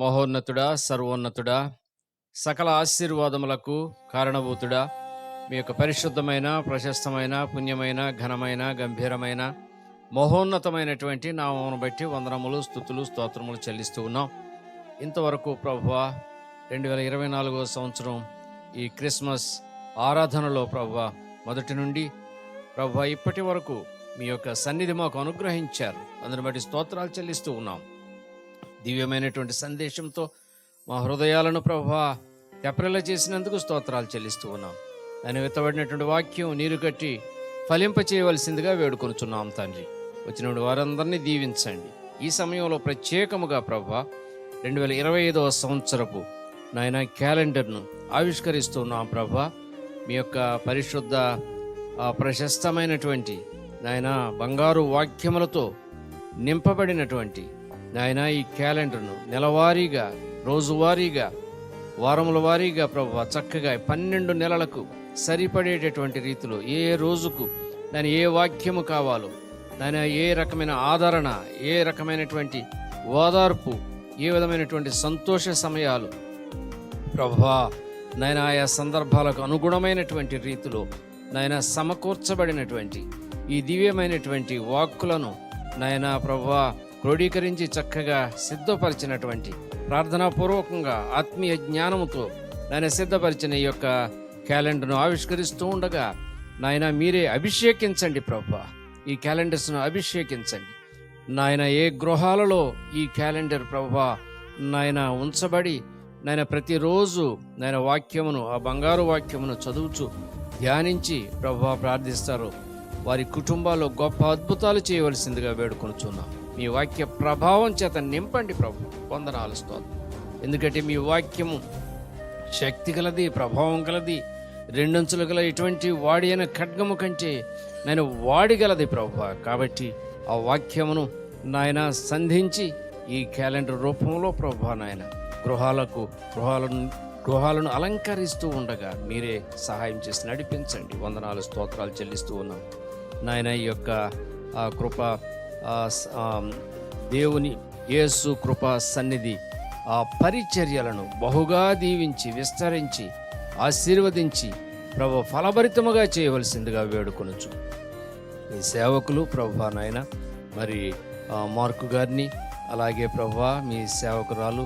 మహోన్నతుడా సర్వోన్నతుడా సకల ఆశీర్వాదములకు కారణభూతుడా. మీ యొక్క పరిశుద్ధమైన ప్రశస్తమైన పుణ్యమైన ఘనమైన గంభీరమైన మహోన్నతమైనటువంటి నామమును బట్టి వందనములు స్థుతులు స్తోత్రములు చెల్లిస్తూ ఉన్నాం. ఇంతవరకు ప్రభువ రెండు వేల ఇరవై నాలుగో సంవత్సరం ఈ క్రిస్మస్ ఆరాధనలో ప్రభువ మొదటి నుండి ప్రభువ ఇప్పటి వరకు మీ యొక్క సన్నిధి మాకు అనుగ్రహించారు. అందుని బట్టి స్తోత్రాలు చెల్లిస్తూ ఉన్నాం. దివ్యమైనటువంటి సందేశంతో మా హృదయాలను ప్రభా తెప్రల చేసినందుకు స్తోత్రాలు చెల్లిస్తూ ఉన్నాం. దాని వెత్తబడినటువంటి వాక్యం నీరు కట్టి ఫలింప చేయవలసిందిగా వేడుకొనుచున్నాం తండ్రి. వచ్చిన వారందరినీ దీవించండి. ఈ సమయంలో ప్రత్యేకముగా ప్రభా రెండు వేల ఇరవై ఐదవ సంవత్సరపు నాయన క్యాలెండర్ను ఆవిష్కరిస్తున్నాం ప్రభా. మీ యొక్క పరిశుద్ధ ప్రశస్తమైనటువంటి నాయన బంగారు వాక్యములతో నింపబడినటువంటి నాయన ఈ క్యాలెండర్ను నెలవారీగా రోజువారీగా వారముల వారీగా ప్రభు చక్కగా పన్నెండు నెలలకు సరిపడేటటువంటి రీతిలో ఏ రోజుకు దాని ఏ వాక్యము కావాలో దాని ఏ రకమైన ఆదరణ ఏ రకమైనటువంటి ఓదార్పు ఏ విధమైనటువంటి సంతోష సమయాలు ప్రభా నాయన ఆయా సందర్భాలకు అనుగుణమైనటువంటి రీతిలో నాయన సమకూర్చబడినటువంటి ఈ దివ్యమైనటువంటి వాక్కులను నాయన ప్రభా క్రోడీకరించి చక్కగా సిద్ధపరిచినటువంటి ప్రార్థనాపూర్వకంగా ఆత్మీయ జ్ఞానముతో నాయన సిద్ధపరిచిన ఈ యొక్క క్యాలెండర్ను ఆవిష్కరిస్తూ ఉండగా నాయన మీరే అభిషేకించండి ప్రభా. ఈ క్యాలెండర్స్ను అభిషేకించండి. నాయన ఏ గృహాలలో ఈ క్యాలెండర్ ప్రభా నాయన ఉంచబడి నాయన ప్రతిరోజు నాయన వాక్యమును ఆ బంగారు వాక్యమును చదువుచు ధ్యానించి ప్రభా ప్రార్థిస్తారు. వారి కుటుంబాల్లో గొప్ప అద్భుతాలు చేయవలసిందిగా వేడుకొనుచున్నాం. మీ వాక్య ప్రభావం చేత నింపండి ప్రభు. వందనాలు స్తోత్రం. ఎందుకంటే మీ వాక్యము శక్తి గలది ప్రభావం గలది రెండంచులు గల ఇటువంటి వాడి అయిన ఖడ్గము కంటే నేను వాడిగలది ప్రభు. కాబట్టి ఆ వాక్యమును నాయన సంధించి ఈ క్యాలెండర్ రూపంలో ప్రభు నాయన గృహాలకు గృహాలను గృహాలను అలంకరిస్తూ ఉండగా మీరే సహాయం చేసి నడిపించండి. వందనాలు స్తోత్రాలు చెల్లిస్తూ ఉన్నాం. నాయన ఈ యొక్క కృప దేవుని యేసు కృప సన్నిధి ఆ పరిచర్యలను బహుగా దీవించి విస్తరించి ఆశీర్వదించి ప్రభు ఫలభరితముగా చేయవలసిందిగా వేడుకొనొచ్చు ఈ సేవకులు ప్రభా నాయన మరి మార్కు గారిని అలాగే ప్రభా మీ సేవకురాలు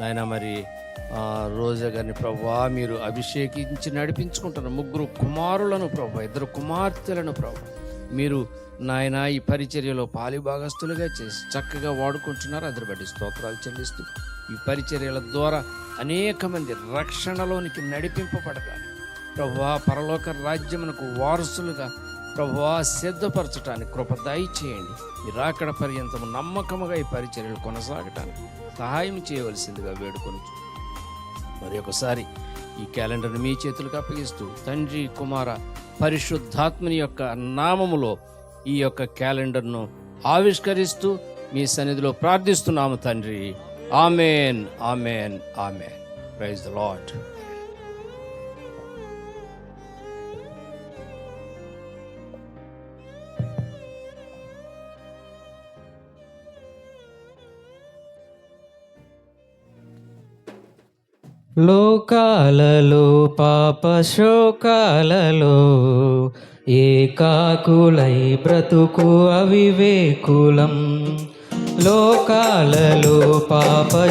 నాయన మరి రోజా గారిని ప్రభా మీరు అభిషేకించి నడిపించుకుంటున్న ముగ్గురు కుమారులను ప్రభా ఇద్దరు కుమార్తెలను ప్రభా మీరు నాయన ఈ పరిచర్యలో పాలిభాగస్తులుగా చేసి చక్కగా వాడుకుంటున్నారు. అದ್ರ బట్టి స్తోత్రాలు చెల్లిస్తూ ఈ పరిచర్యల ద్వారా అనేక మంది రక్షణలోనికి నడిపింపబడతారు. ప్రభువా పరలోక రాజ్యమునకు వారసులుగా ప్రభువా సిద్ధపరచటానికి కృప దయచేయండి. ఈ రాకడ పర్యంతము నమ్మకముగా ఈ పరిచర్యలు కొనసాగటానికి సహాయం చేయవలసిందిగా వేడుకొని మరి ఒకసారి ఈ క్యాలెండర్ని మీ చేతులకు అప్పగిస్తూ తండ్రి కుమార పరిశుద్ధాత్మని యొక్క నామములో ఈ యొక్క క్యాలెండర్ను ఆవిష్కరిస్తూ మీ సన్నిధిలో ప్రార్థిస్తున్నాము తండ్రి. Amen amen amen. Praise the lord లోకాలలో పాప శోకాలలో ఏకాకులై బ్రతుకు అవివేకులం. లోకాలలో పాప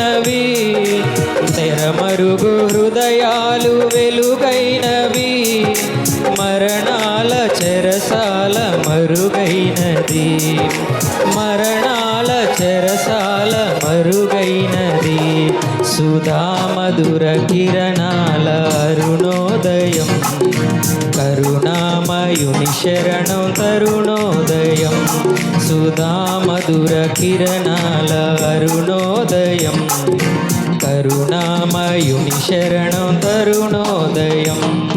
వెలుగైనవి నవి తెరమరుగు హృదయాలు వెలుగైనవి. మరణాల చెరసాల మరుగైనది. మరణాల చెరసాల మరుగైనది. సుధామధుర కిరణాల అరుణోదయం. కరుణామయుని శరణం తరుణోదయం. సుధామధుర కిరణాల అరుణోదయం. కరుణామయుని శరణం తరుణోదయం.